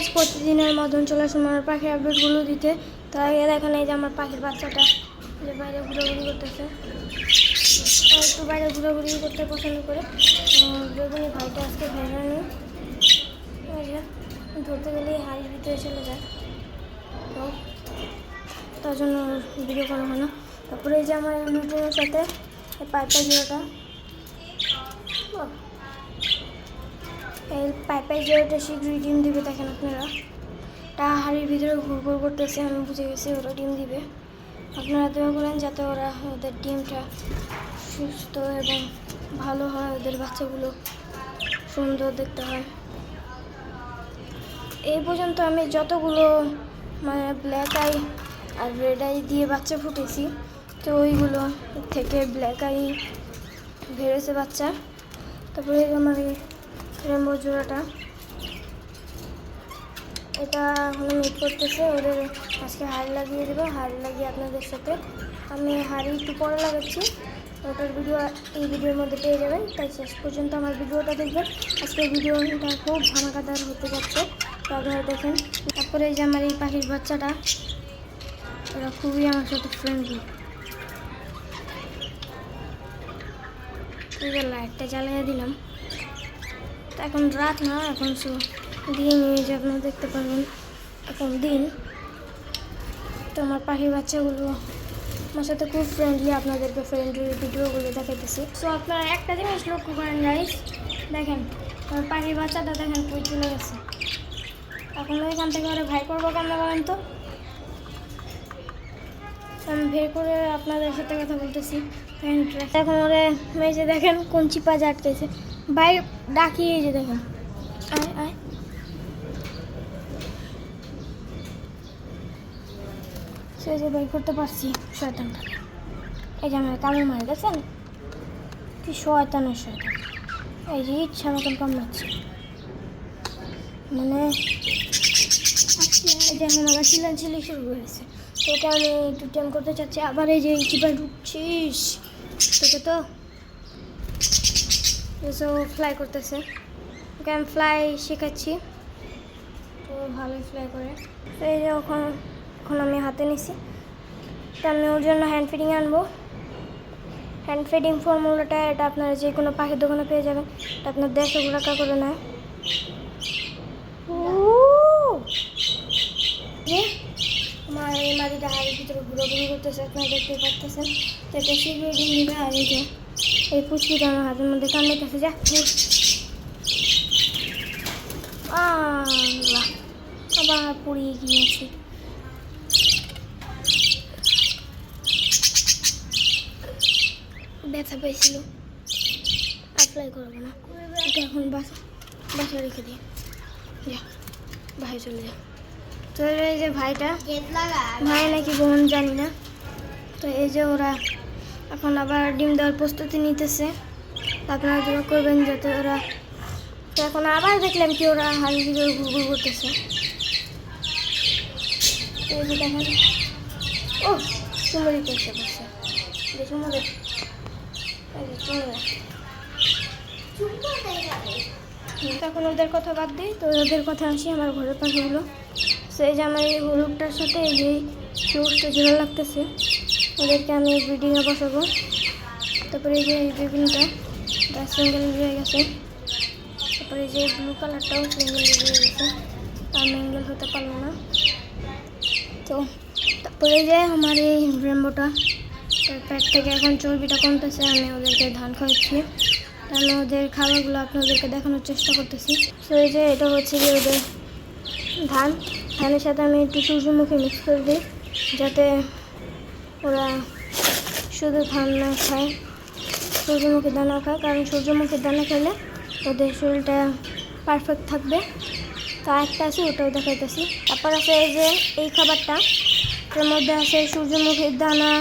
গাছ প্রতিদিনের মতন চলে আসুন আমার পাখির আপডেটগুলো দিতে। তাই দেখেন এই যে আমার পাখির বাচ্চাটা যে বাইরে ঘোরাঘুরি করতেছে। একটু বাইরে ঘোরাঘুরি করতে পছন্দ করে। বেগুনি ভাইটা আজকে ভেড়ানো ধরতে গেলেই হাড়ির ভিতরে চলে যায়। তো তার জন্য ভিডিও করা হয় না। তারপরে এই যে আমার নতুনের সাথে পাইপটা জিরোটা ও, এই পাইপের জিরোটা শীঘ্রই ডিম দিবে, দেখেন আপনারা। তা হাড়ির ভিতরে ঘুর ঘুর করতেছে, আমি বুঝে গেছি ওরা ডিম দিবে। আপনারা দোয়া করেন যাতে ওরা ওদের ডিমটা সুস্থ এবং ভালো হয়, ওদের বাচ্চাগুলো সুন্দর দেখতে হয়। এই পর্যন্ত আমি যতগুলো মানে ব্ল্যাক আই আর রেড আই দিয়ে বাচ্চা ফুটেছি, তো ওইগুলো থেকে ব্ল্যাক আই বেড়েছে বাচ্চা। তারপরে আমার রেমবো জোড়াটা। এটা এখনও মিট করতেছে, ওদের আজকে হাড়ি লাগিয়ে দেবো হাড়ি লাগিয়ে আপনাদের সাথে। আমি হাড়ি একটু পরে লাগাচ্ছি, ওটার ভিডিও এই ভিডিওর মধ্যে পেয়ে যাবেন। তাই শেষ পর্যন্ত আমার ভিডিওটা দেখবেন। আজকের ভিডিওটা খুব ধামাকাদার হতে যাচ্ছে। আপনারা দেখেন, তারপরে এই যে আমার এই পাখির বাচ্চাটা ওরা খুবই আমার সাথে ফ্রেন্ডলি এই লাইটটা জ্বালিয়ে দিলাম। এখন রাত না, এখন দিন এই যে আপনারা দেখতে পারবেন এখন দিন। তো আমার পাখির বাচ্চাগুলো, আমার সাথে খুব ফ্রেন্ডলি আপনাদেরকে ফ্রেন্ডলি ভিডিওগুলো দেখাইতেছি। সো আপনারা একটা জিনিস লক্ষ্য করেন গাইস দেখেন, আমার পাখির বাচ্চাটা দেখেন কই চলে গেছে। এখন এখান থেকে ওরা ভাই করব কেন বলেন তো? আমি বের করে আপনাদের সাথে কথা বলতেছি। এখন ওরা যে দেখেন কোন চিপা আটকেছে। ভাই, ডাকি এই যে দেখেন। আয় আয়। সে যে বের করতে পারছি, শয়তানটা। এই যে আমার কামড় মারে গেছেন কি শয়তানের শয়তান। এই যে ইচ্ছা মতন কামড়াচ্ছে। মানে এই যে এখন আবার চিলান চিলি শুরু হয়েছে। তো এটা আমি একটু টাইম করতে চাচ্ছি। আবার এই যে চিপা ঢুকছিস। তোকে তো এসো ফ্লাই করতেছে। ওকে আমি ফ্লাই শেখাচ্ছি। তো ভালোই ফ্লাই করে। তো এই যে এখন এখন আমি হাতে নিছি। তো আমি ওর জন্য হ্যান্ড ফিডিং আনব। হ্যান্ড ফিডিং ফর্মুলাটা এটা আপনারা যে কোনো পাখির দোকানে পেয়ে যাবেন। এটা আপনার দেড়শো টাকা করে নেয়। আমার এই মাটিটা হাড়ির ভিতরে ঘুরে ঘুরে করতেছে, আপনারা দেখতে পারতেছেন। তো এটা দিবে আর এই যে এই পুচকিটা আমার হাতের মধ্যে কামড়াইতেছে যা। ধুর। আল্লাহ আবার পড়িয়ে গিয়েছি। ব্যথা পেয়েছিল। অ্যাপ্লাই করব না। ওকে এখন বাসা বাসা রেখে দিই। যা ভাই চলে যা। তো এই যে ভাইটা ভাই নাকি বোন জানি না। তো এই যে ওরা এখন আবার ডিম দেওয়ার প্রস্তুতি নিতেছে। আপনারা দোয়া করবেন যাতে ওরা এখন আবার দেখলাম কি ওরা হাড়ি দিকে ঘুরঘুর করতেছে। ও চুমড়ি করছে বসে। এখন ওদের কথা বাদ দিই। তো ওদের কথা আসি, আমার ঘরের পাখিগুলো সেই যে আমার এই হলুদটার সাথে এই যে চোখটা জোড়া লাগতেছে। ওদেরকে আমি ব্রিডিংয়ে বসাবো। তারপরে এই যে এই বেগুনটা এটা সিঙ্গেল হয়ে গেছে। তারপরে এই যে ব্লু কালারটাও সিঙ্গেল হয়ে গেছে। আর ম্যাঙ্গেল হতে পারল না। তো, তারপরে যে আমার এই রেম্বোটা পেট থেকে এখন চর্বিটা কমতেছে, আমি ওদেরকে ধান খাওয়াচ্ছি। তাহলে ওদের খাবারগুলো আপনাদেরকে দেখানোর চেষ্টা করতেছি। তো এই যে এটা হচ্ছে যে ওদের ধান। ধানের সাথে আমি একটু সূর্যমুখী মিক্স করে দিই। যাতে ওরা শুধু ধান না খায় সূর্যমুখী দানা খায় কারণ সূর্যমুখী দানা খেলে ওদের শরীরটা পারফেক্ট থাকবে। তো একটা আছে ওটাও দেখাইতেছি। তারপর আছে এই যে এই খাবারটা এর মধ্যে আছে সূর্যমুখীর দানা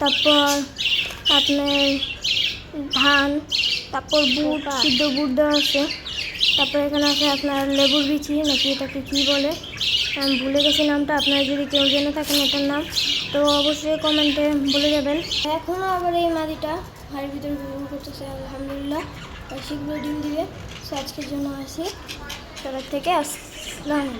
তারপর আপনার ধান তারপর বুট সিদ্ধ বুট দেওয়া আছে। তারপর এখানে আছে আপনার লেবুর বিচি নাকি এটাকে কী বলে? আমি ভুলে গেছি নামটা, আপনারা যদি কেউ জেনে থাকেন এটার নাম, তো অবশ্যই কমেন্টে বলে যাবেন। এখনও আবার এই মাদিটা হাড়ির ভিতরে ব্যবহার করতেছে, আলহামদুলিল্লাহ। শীঘ্রই ডিম দিবে সো আজকের জন্য আসি। সবার থেকে আলাইকুম।